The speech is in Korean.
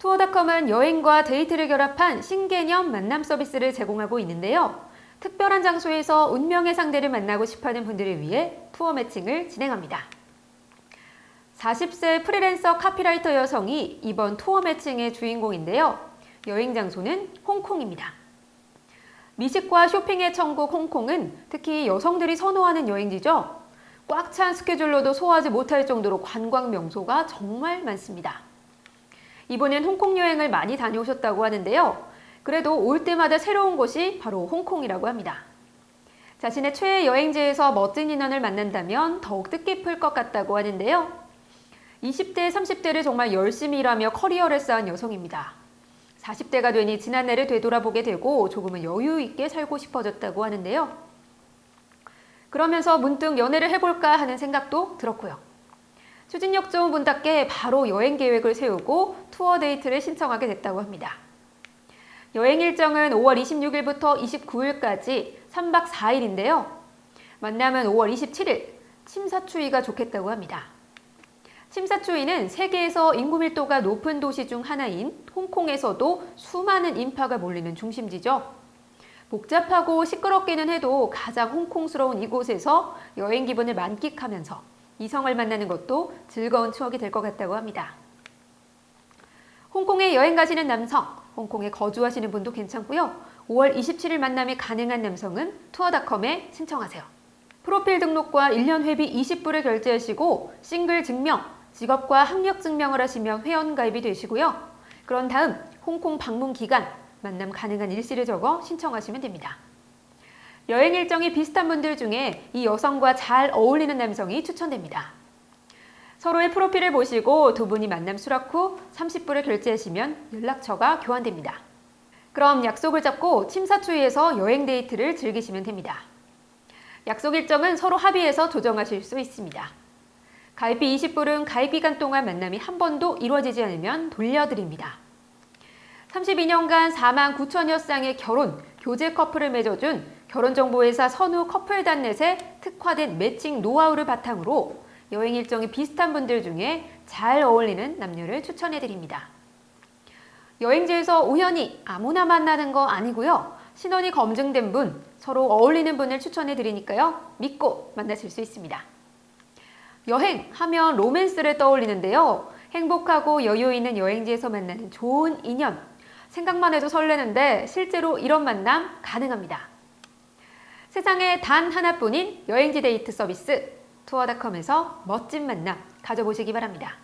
투어닷컴은 여행과 데이트를 결합한 신개념 만남 서비스를 제공하고 있는데요. 특별한 장소에서 운명의 상대를 만나고 싶어하는 분들을 위해 투어 매칭을 진행합니다. 40세 프리랜서 카피라이터 여성이 이번 투어 매칭의 주인공인데요. 여행 장소는 홍콩입니다. 미식과 쇼핑의 천국 홍콩은 특히 여성들이 선호하는 여행지죠. 꽉 찬 스케줄로도 소화하지 못할 정도로 관광 명소가 정말 많습니다. 이번엔 홍콩 여행을 많이 다녀오셨다고 하는데요. 그래도 올 때마다 새로운 곳이 바로 홍콩이라고 합니다. 자신의 최애 여행지에서 멋진 인연을 만난다면 더욱 뜻깊을 것 같다고 하는데요. 20대, 30대를 정말 열심히 일하며 커리어를 쌓은 여성입니다. 40대가 되니 지난해를 되돌아보게 되고 조금은 여유 있게 살고 싶어졌다고 하는데요. 그러면서 문득 연애를 해볼까 하는 생각도 들었고요. 추진력 좋은 분답게 바로 여행 계획을 세우고 투어 데이트를 신청하게 됐다고 합니다. 여행 일정은 5월 26일부터 29일까지 3박 4일인데요. 만남은 5월 27일, 침사추위가 좋겠다고 합니다. 침사추이는 세계에서 인구 밀도가 높은 도시 중 하나인 홍콩에서도 수많은 인파가 몰리는 중심지죠. 복잡하고 시끄럽기는 해도 가장 홍콩스러운 이곳에서 여행 기분을 만끽하면서 이성을 만나는 것도 즐거운 추억이 될 것 같다고 합니다. 홍콩에 여행 가시는 남성, 홍콩에 거주하시는 분도 괜찮고요. 5월 27일 만남이 가능한 남성은 투어닷컴에 신청하세요. 프로필 등록과 1년 회비 20불을 결제하시고 싱글 증명, 직업과 학력 증명을 하시면 회원 가입이 되시고요. 그런 다음 홍콩 방문 기간, 만남 가능한 일시를 적어 신청하시면 됩니다. 여행 일정이 비슷한 분들 중에 이 여성과 잘 어울리는 남성이 추천됩니다. 서로의 프로필을 보시고 두 분이 만남 수락 후 30불을 결제하시면 연락처가 교환됩니다. 그럼 약속을 잡고 침사추이에서 여행 데이트를 즐기시면 됩니다. 약속 일정은 서로 합의해서 조정하실 수 있습니다. 가입비 20불은 가입 기간 동안 만남이 한 번도 이루어지지 않으면 돌려드립니다. 32년간 4만 9천여 쌍의 결혼, 교제 커플을 맺어준 결혼정보회사 선우 커플단넷에 특화된 매칭 노하우를 바탕으로 여행 일정이 비슷한 분들 중에 잘 어울리는 남녀를 추천해 드립니다. 여행지에서 우연히 아무나 만나는 거 아니고요. 신원이 검증된 분, 서로 어울리는 분을 추천해 드리니까요. 믿고 만나실 수 있습니다. 여행 하면 로맨스를 떠올리는데요. 행복하고 여유 있는 여행지에서 만나는 좋은 인연. 생각만 해도 설레는데 실제로 이런 만남 가능합니다. 세상에 단 하나뿐인 여행지 데이트 서비스 투어닷컴에서 멋진 만남 가져보시기 바랍니다.